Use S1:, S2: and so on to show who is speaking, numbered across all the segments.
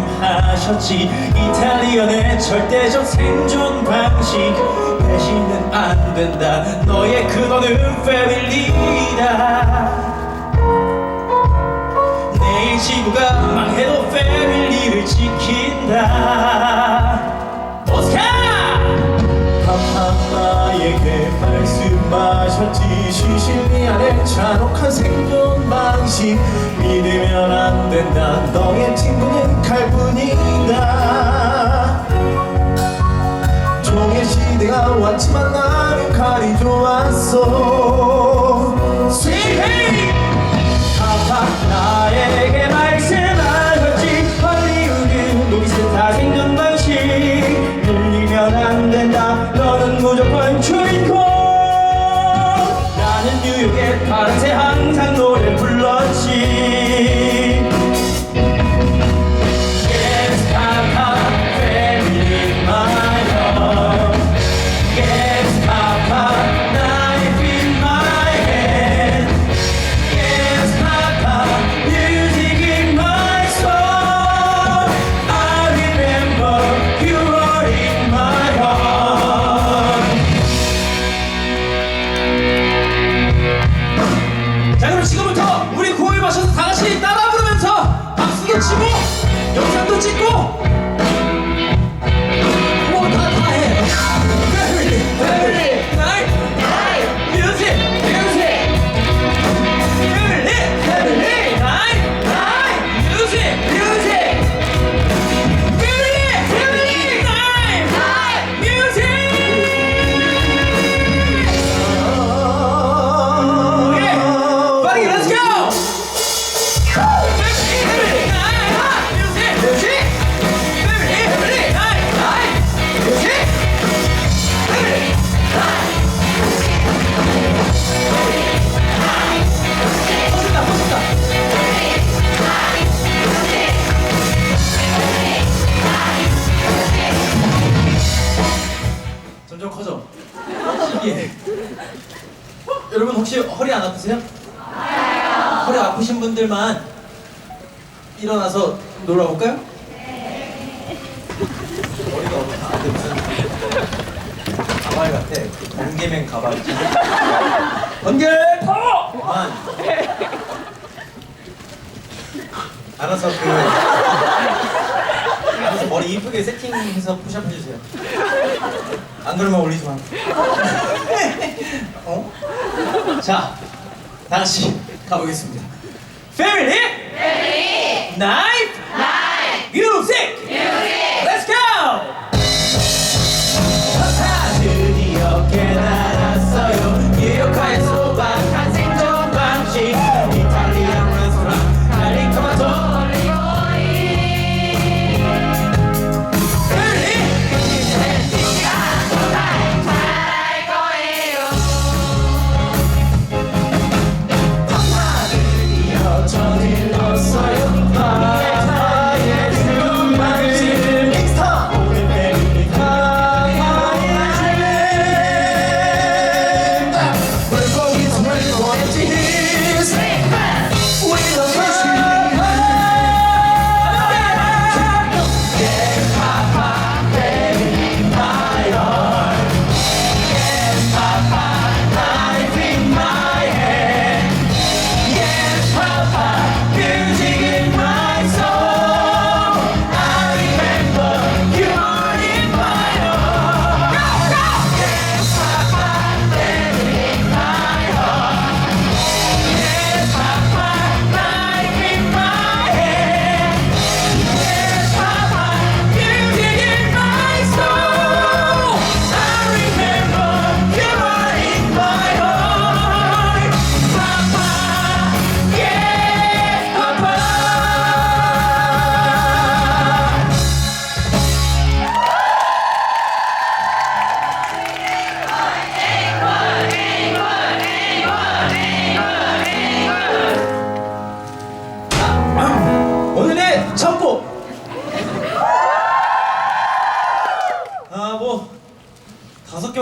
S1: 말씀하셨지. 이탈리언의 절대적 생존 방식. 배신은 안 된다. 너의 근원은 패밀리다. 내일 지구가 망해도 패밀리를 지킨다. 오스카
S2: 나에게 말씀 하셨지 시실리 안에 잔혹한 생존 방식. 믿으면 안 된다. 너의 친구는 칼뿐이다. 종의 시대가 왔지만 나는 칼이 좋았어
S1: 커져. 신기해. 여러분 혹시 허리 안 아프세요? 허리 아프신 분들만 일어나서 놀아볼까요? 머리가 너무 다안돼 무슨 가발 같아. 그 번개맨 가발. 번개 파워! 그만. 알아서 그 알아서 머리 이쁘게 세팅해서 푸샵 해주세요. 안 그러면 올리지 마. 어? 자, 다 같이 가보겠습니다. Family, Family, Knife, Knife, Music, Music, Let's go!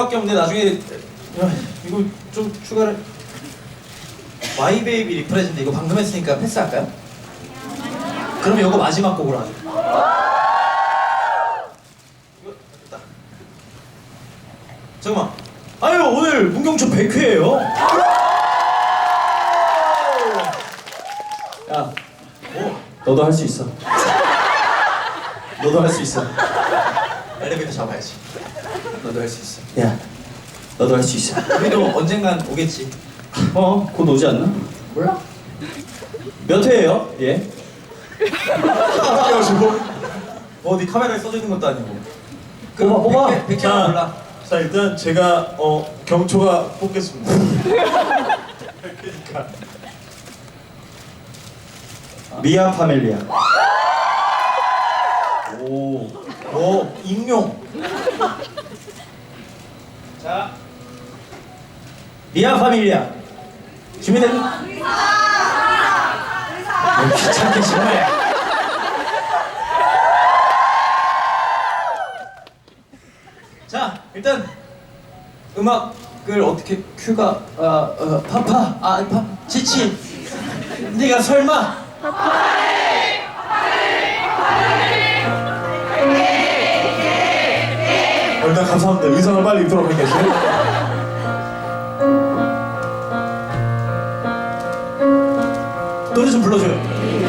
S1: 개밖에 없는데 나중에 야, 이거 좀 추가를 마이 베이비 리프레젠트 이거 방금 했으니까 패스할까요? 그럼 이거 마지막 곡으로 하죠. 이거 됐다. 잠깐만. 아유 오늘 문경초 100회예요.
S2: 야, 너도 할 수 있어. 너도 할 수 있어.
S1: 엘리베이터 잡아야지. 너도 할 수 있어.
S2: 야, 너도 할 수 있어.
S1: 우리도 언젠간 오겠지.
S2: 어, 곧 오지 않나?
S1: 몰라?
S2: 몇 회예요? 예.
S1: 어디 카메라에 써져 있는 것도 아니고. 그
S2: 뽑아, 뽑아.
S1: 100회, 100회 몰라.
S3: 자 일단 제가 어 경초가 뽑겠습니다.
S2: 미아 파멜리아.
S1: 오, 오, 익룡. 자, 미아 파밀리아. 준비됐니? 너 귀찮게 싫어해. 자, 일단 음악을 어떻게 큐가 아, 어, 파파 아, 파 지치. 네가 설마
S3: 어, 일단 감사합니다. 의상을 빨리 입도록 할게요.
S1: 노래 좀 불러줘요.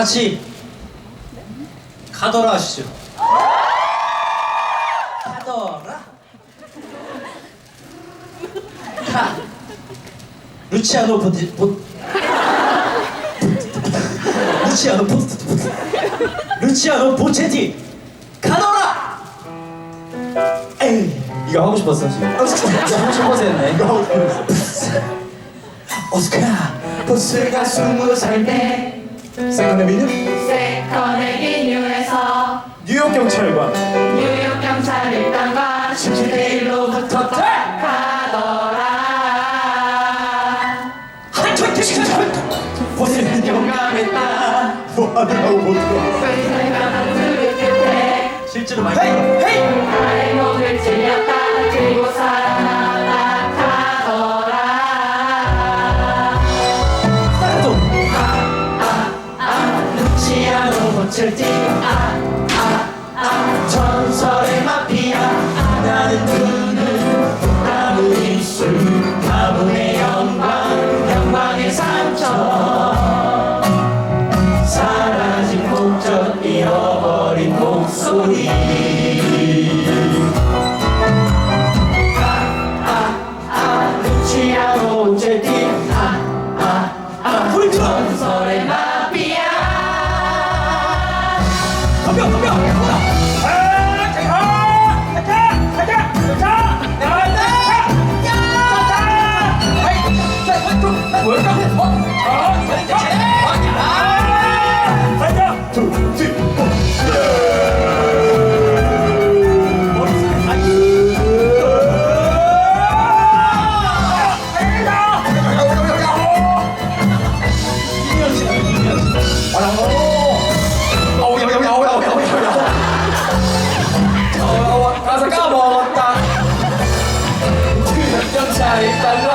S4: 같이 가더라 하시죠. 가더라. 가. 루치아노 보티 보. 루치아노 포스트. 루치아노 보체티. 가더라. 에이. 이거 하고 싶었어 지금. 하고 싶어서 했네. 이거 하고 싶었어. 오스카.
S1: 보스가 스무 살때
S2: 세컨드미는
S5: 세컨의 기뉴에서
S2: 뉴욕 경찰관.
S5: 뉴욕 경찰 일당과
S1: 17대 1로부터
S5: 가더라.
S1: 보스는 용감했다.
S2: 뭐 하느라고 못 들어
S5: 불생각한 그
S4: 실제로 많이. 헤이 헤이.
S5: 나의 목을 찔렸다. 그리고 살
S1: 그경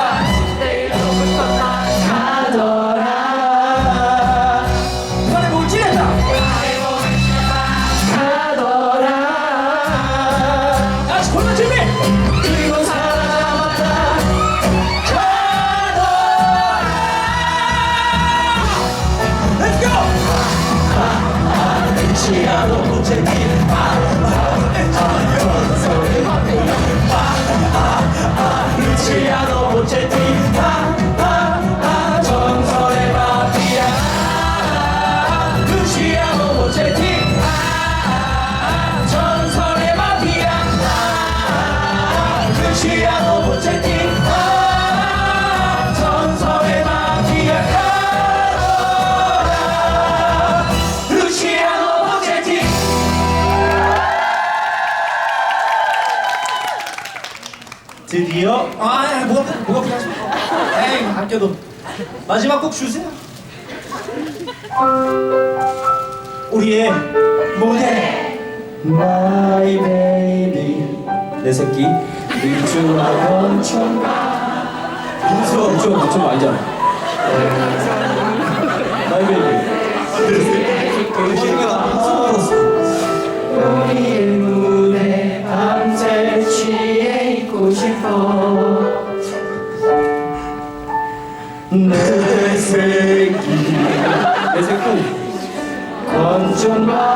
S4: 아껴도 마지막 곡 주세요. 우리의 무대
S1: My baby.
S4: 내 새끼.
S1: 권총과
S4: 민수가 민수가 민수 아니잖아. 마이 베이비. 민수가 민수
S1: 우리의 내 새끼.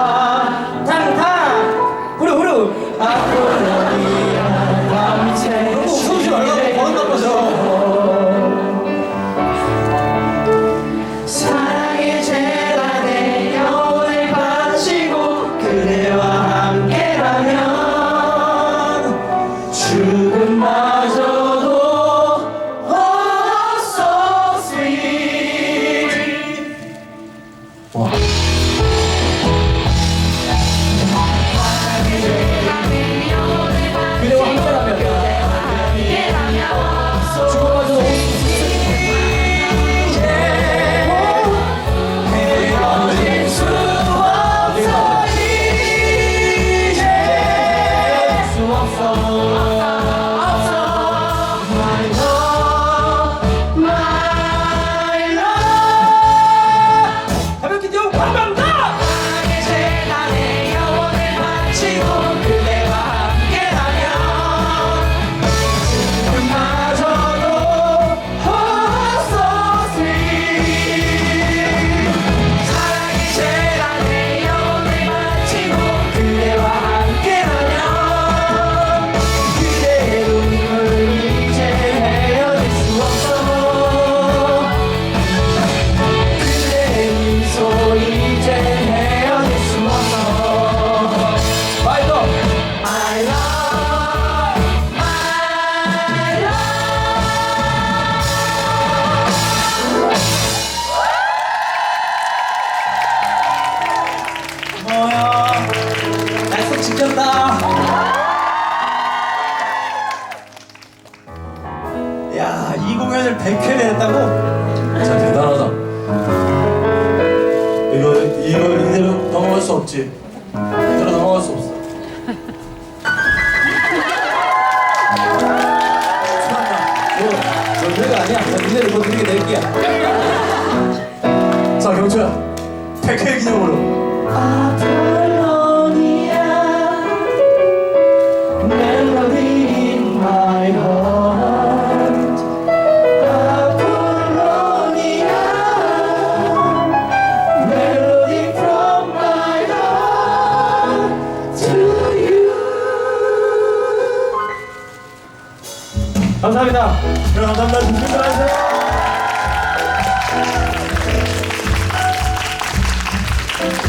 S6: 감사합니다.
S2: 준비하세요.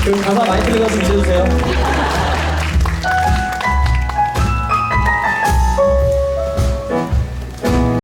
S1: 그 가사 많이 들려서 잊어주세요.